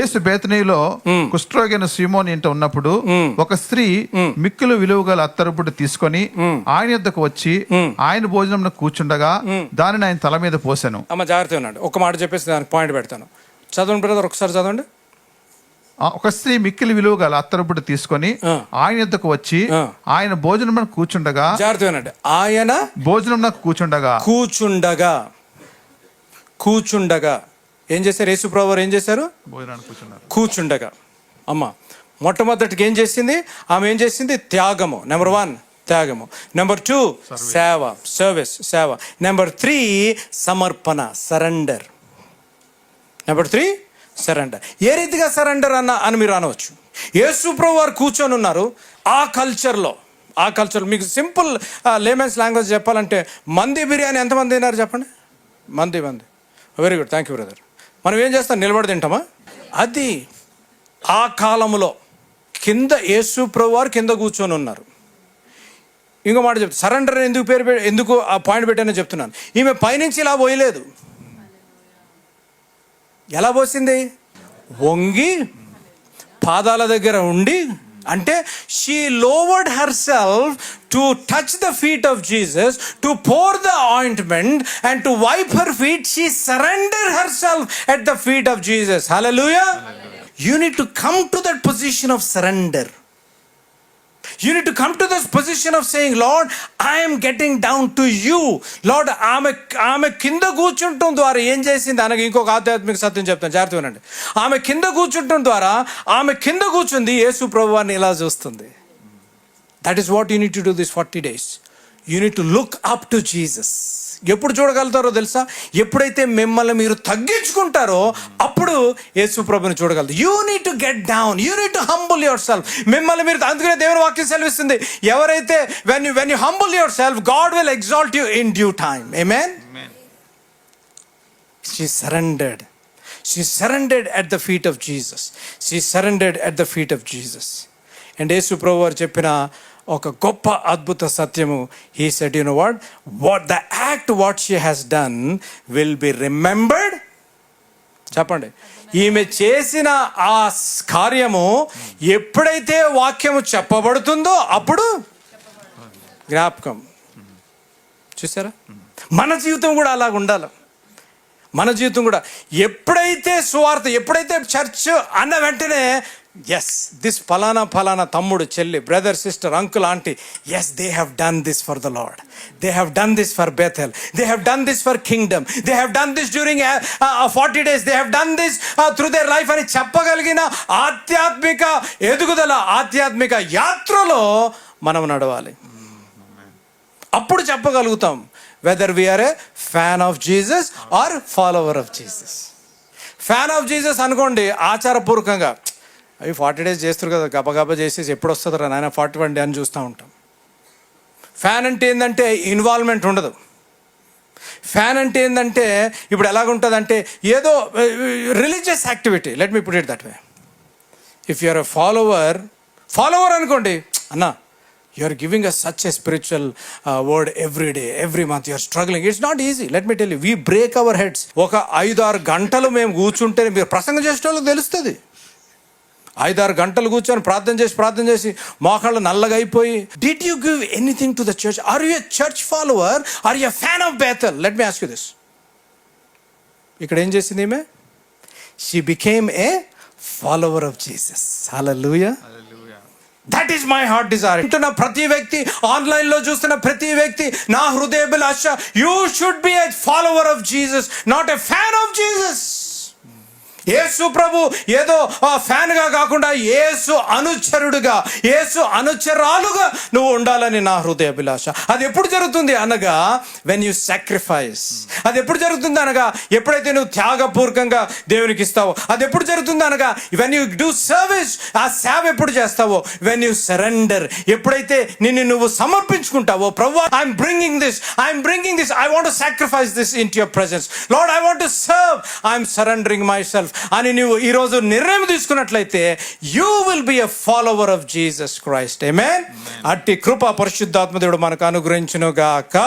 ఏసు బేతనీలో కుష్ఠరోగిన సీమోన్ ఇంట ఉన్నప్పుడు ఒక స్త్రీ మిక్కులు విలువ గల అత్తరుపుడు తీసుకొని ఆయన యొద్దకు వచ్చి ఆయన భోజనం కూర్చుండగా దానిని ఆయన తల మీద పోసాను అమ్మ జాగ్రత్త ఉన్నాడు ఒక మాట చెప్పేసి దానికి పాయింట్ పెడతాను చదవండి బ్రదర్ ఒకసారి చదవండి ఒక స్త్రీ మిక్కిలి విలువ గల అత్తరుపుడు తీసుకొని ఆయన యొద్దకు వచ్చి ఆయన భోజనం కూర్చుండగా జాగ్రత్త ఆయన భోజనం నాకు కూర్చుండగా కూర్చుండగా కూర్చుండగా ఏం చేశారు యేసుప్రభు వారు ఏం చేశారు కూర్చుండగా అమ్మ మొట్టమొదటికి ఏం చేసింది ఆమె ఏం చేసింది త్యాగము నెంబర్ వన్ త్యాగము నెంబర్ టూ సేవ సర్వీస్ సేవ నెంబర్ త్రీ సమర్పణ సరెండర్ నెంబర్ త్రీ సరెండర్ ఏ రీతిగా సరెండర్ అన్న అని మీరు అనవచ్చు ప్రభు వారు కూర్చొని ఉన్నారు ఆ కల్చర్లో ఆ కల్చర్ మీకు సింపుల్ లేమెన్స్ లాంగ్వేజ్ చెప్పాలంటే మంది బిర్యానీ ఎంతమంది తిన్నారు చెప్పండి మంది మంది very good thank you brother మనం ఏం చేస్తాం నిలబడి తింటామా అది ఆ కాలంలో కింద యేసు వారు కింద కూర్చొని ఉన్నారు ఇంకో మాట చెప్తా సరెండర్ ఎందుకు పేరు ఎందుకు ఆ పాయింట్ పెట్టానో చెప్తున్నాను ఈమె పైనుంచి ఇలా పోయలేదు ఎలా పోసింది వంగి పాదాల దగ్గర ఉండి Ante she lowered herself to touch the feet of Jesus, to pour the ointment and to wipe her feet. She surrendered herself at the feet of Jesus. Hallelujah. Hallelujah. You need to come to that position of surrender. You need come to this position of saying lord I'm getting down to you lord ఆమె ఆమె కింద కూర్చుంటం ద్వారా ఏం చేసింది అనగా ఇంకొక ఆధ్యాత్మిక సత్యం చెప్తాను జాగ్రత్త వినండి ఆమె కింద కూర్చుంటం ద్వారా ఆమె కింద కూర్చుంది యేసు ప్రభువాన్ని ఇలా చూస్తుంది that is what you need to do this forty days you need look up to Jesus ఎప్పుడు చూడగలుగుతారో తెలుసా ఎప్పుడైతే మిమ్మల్ని మీరు తగ్గించుకుంటారో అప్పుడు యేసు ప్రభుని చూడగలదు you need to get down you need to humble your self మిమ్మల్ని మీరు అందుకనే దేవుని వాక్యం సెలవిస్తుంది ఎవరైతే when you when you humble your self God will exalt you in due time man she surrendered she surrendered at the feet of Jesus she surrendered at the feet of Jesus and Yesu ప్రభు వారు చెప్పిన ఒక గొప్ప అద్భుత సత్యము he said you know what what the act what she has done will be remembered చెప్పండి ఈమె చేసిన ఆ కార్యము ఎప్పుడైతే వాక్యము చెప్పబడుతుందో అప్పుడు జ్ఞాపకం చూసారా మన జీవితం కూడా అలాగ ఉండాలి మన జీవితం కూడా ఎప్పుడైతే సువార్త ఎప్పుడైతే చర్చ్ అన్న వెంటనే ఎస్ దిస్ ఫలానా ఫలానా తమ్ముడు చెల్లి brother sister uncle aunty yes they have done this for the lord they have done this for Bethel they have done this for kingdom they have done this during forty days they have done this through their life అని చెప్పగలిగిన ఆధ్యాత్మిక ఎదుగుదల ఆధ్యాత్మిక యాత్రలో మనం నడవాలి అప్పుడు చెప్పగలుగుతాం whether we are a fan of Jesus or follower of Jesus fan of Jesus అనుకోండి ఆచారపూర్వకంగా అవి ఫార్టీ డేస్ చేస్తారు కదా గబగబ చేసేసి ఎప్పుడు వస్తుందిరా నాయన ఫార్టీ వన్ డే అని చూస్తూ ఉంటాం ఫ్యాన్ అంటే ఏంటంటే ఇన్వాల్వ్మెంట్ ఉండదు ఫ్యాన్ అంటే ఏంటంటే ఇప్పుడు ఎలాగుంటుందంటే ఏదో religious activity let me put it that way if you are a follower follower అనుకోండి అన్నా you are giving a such a spiritual word every day every month you're struggling it's not easy let me tell we break our heads ఒక ఐదు ఆరు గంటలు మేము కూర్చుంటే మీరు ప్రసంగం చేసిన వాళ్ళకి తెలుస్తుంది ఐదారు గంటలు కూర్చొని ప్రార్థన చేసి ప్రార్థన చేసి మోకాళ్ళు నల్లగా అయిపోయి did you give anything to the church are you church follower are you fan of Bethel let me ask you this ఇక్కడ ఏం చేసింది ఏమే she became a follower of Jesus hallelujah that is my heart desire అంటున్న ప్రతి వ్యక్తి online లో చూస్తున్న ప్రతి వ్యక్తి నా హృదయభిలాష you should be a follower of Jesus not a fan of Jesus Yesu ప్రభు ఏదో ఫ్యాన్గా కాకుండా ఏసు అనుచరుడుగా ఏసు అనుచరాలుగా నువ్వు ఉండాలని నా హృదయాభిలాష అది ఎప్పుడు జరుగుతుంది అనగా వెన్ యూ సాక్రిఫైస్ అది ఎప్పుడు జరుగుతుంది అనగా ఎప్పుడైతే నువ్వు త్యాగపూర్వకంగా దేవునికి ఇస్తావో అది ఎప్పుడు జరుగుతుంది అనగా వెన్ యూ డూ సర్వీస్ ఆ సేవ ఎప్పుడు చేస్తావో వెన్ యూ సరెండర్ ఎప్పుడైతే నిన్ను నువ్వు సమర్పించుకుంటావో ప్రభు I'm bringing this I'm bringing this I want sacrifice this in your presence lord I want serve I'm surrendering my self life అని నువ్వు ఈరోజు నిర్ణయం తీసుకున్నట్లయితే you will be a follower of Jesus Christ ఏమే అట్టి కృప పరిశుద్ధాత్మ దేవుడు మనకు అనుగ్రహించునుగాక